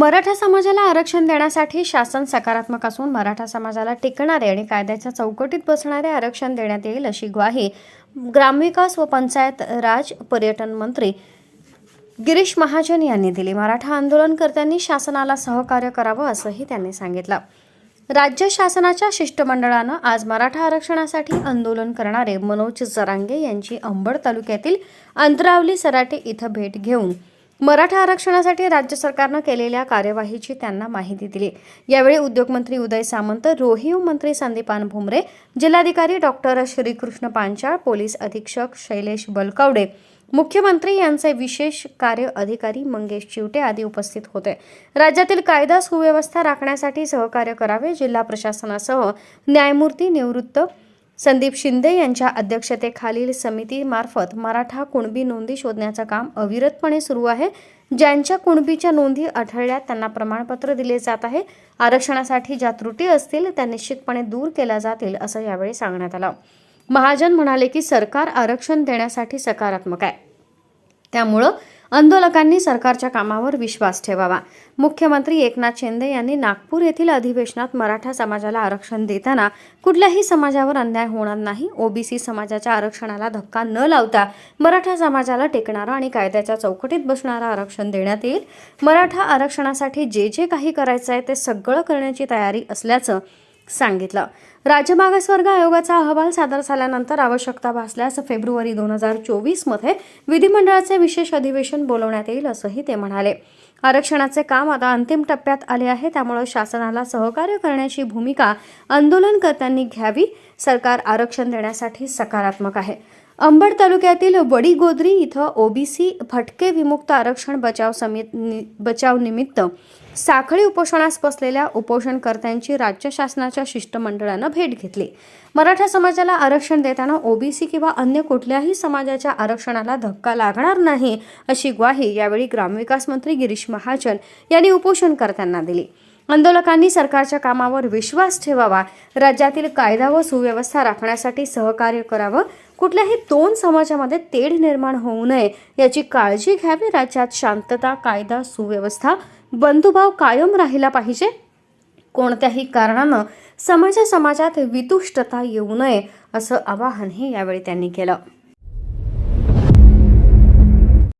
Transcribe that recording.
मराठा समाजाला आरक्षण देण्यासाठी शासन सकारात्मक असून मराठा समाजाला टिकणारे आणि कायद्याच्या चौकटीत बसणारे आरक्षण देण्यात येईल अशी ग्वाही ग्रामविकास व पंचायत राज पर्यटन मंत्री गिरीश महाजन यांनी दिली. मराठा आंदोलनकर्त्यांनी शासनाला सहकार्य करावं असंही त्यांनी सांगितलं. राज्य शासनाच्या शिष्टमंडळानं आज मराठा आरक्षणासाठी आंदोलन करणारे मनोज जरांगे यांची अंबड तालुक्यातील अंतरावली सराटे इथं भेट घेऊन मराठा आरक्षणासाठी राज्य सरकारनं केलेल्या कार्यवाहीची त्यांना माहिती दिली. यावेळी उद्योगमंत्री उदय सामंत रोहिव मंत्री संदीपान भुमरे जिल्हाधिकारी डॉक्टर श्रीकृष्ण पांचाळ पोलीस अधीक्षक शैलेश बलकवडे मुख्यमंत्री यांचे विशेष कार्य अधिकारी मंगेश चिवटे आदी उपस्थित होते. राज्यातील कायदा सुव्यवस्था राखण्यासाठी सहकार्य करावे जिल्हा प्रशासनासह न्यायमूर्ती निवृत्त संदीप शिंदे यांच्या अध्यक्षतेखालील समितीमार्फत मराठा कुणबी नोंदी शोधण्याचं काम अविरतपणे सुरू आहे. ज्यांच्या कुणबीच्या नोंदी आढळल्यात त्यांना प्रमाणपत्र दिले जात आहे. आरक्षणासाठी ज्या त्रुटी असतील त्या निश्चितपणे दूर केल्या जातील असं यावेळी सांगण्यात आलं. महाजन म्हणाले की सरकार आरक्षण देण्यासाठी सकारात्मक आहे. त्यामुळं आंदोलकांनी सरकारच्या कामावर विश्वास ठेवावा. मुख्यमंत्री एकनाथ शिंदे यांनी नागपूर येथील अधिवेशनात मराठा समाजाला आरक्षण देताना कुठल्याही समाजावर अन्याय होणार नाही ओबीसी समाजाच्या आरक्षणाला धक्का न लावता मराठा समाजाला टेकणारं आणि कायद्याच्या चौकटीत बसणारं आरक्षण देण्यात येईल. मराठा आरक्षणासाठी जे जे काही करायचं आहे ते सगळं करण्याची तयारी असल्याचं सांगितलं. राज्य मागासवर्ग आयोगाचा अहवाल सादर झाल्यानंतर आवश्यकता भासल्यास फेब्रुवारी दोन हजार चोवीसमध्ये विधिमंडळाचे विशेष अधिवेशन बोलवण्यात येईल असंही ते म्हणाले. आरक्षणाचे काम आता अंतिम टप्प्यात आले आहे त्यामुळे शासनाला सहकार्य करण्याची भूमिका आंदोलनकर्त्यांनी घ्यावी सरकार आरक्षण देण्यासाठी सकारात्मक आहे. अंबड तालुक्यातील वडीगोद्री इथं ओबीसी फटके विमुक्त आरक्षण बचाव समित बचाव निमित्त साखळी उपोषणास बसलेल्या उपोषणकर्त्यांची राज्य शासनाच्या शिष्टमंडळानं भेट घेतली. मराठा समाजाला आरक्षण देताना ओबीसी किंवा अन्य कुठल्याही समाजाच्या आरक्षणाला धक्का लागणार नाही अशी ग्वाही यावेळी ग्रामविकास मंत्री गिरीश महाजन यांनी उपोषणकर्त्यांना दिली. आंदोलकांनी सरकारच्या कामावर विश्वास ठेवावा राज्यातील कायदा व सुव्यवस्था राखण्यासाठी सहकार्य करावं कुठल्याही दोन समाजामध्ये तेढ निर्माण होऊ नये याची काळजी घ्यावी राज्यात शांतता कायदा सुव्यवस्था बंधुभाव कायम राहिला पाहिजे. कोणत्याही कारणानं समाजा समाजात वितुष्टता येऊ नये असं आवाहनही यावेळी त्यांनी केलं.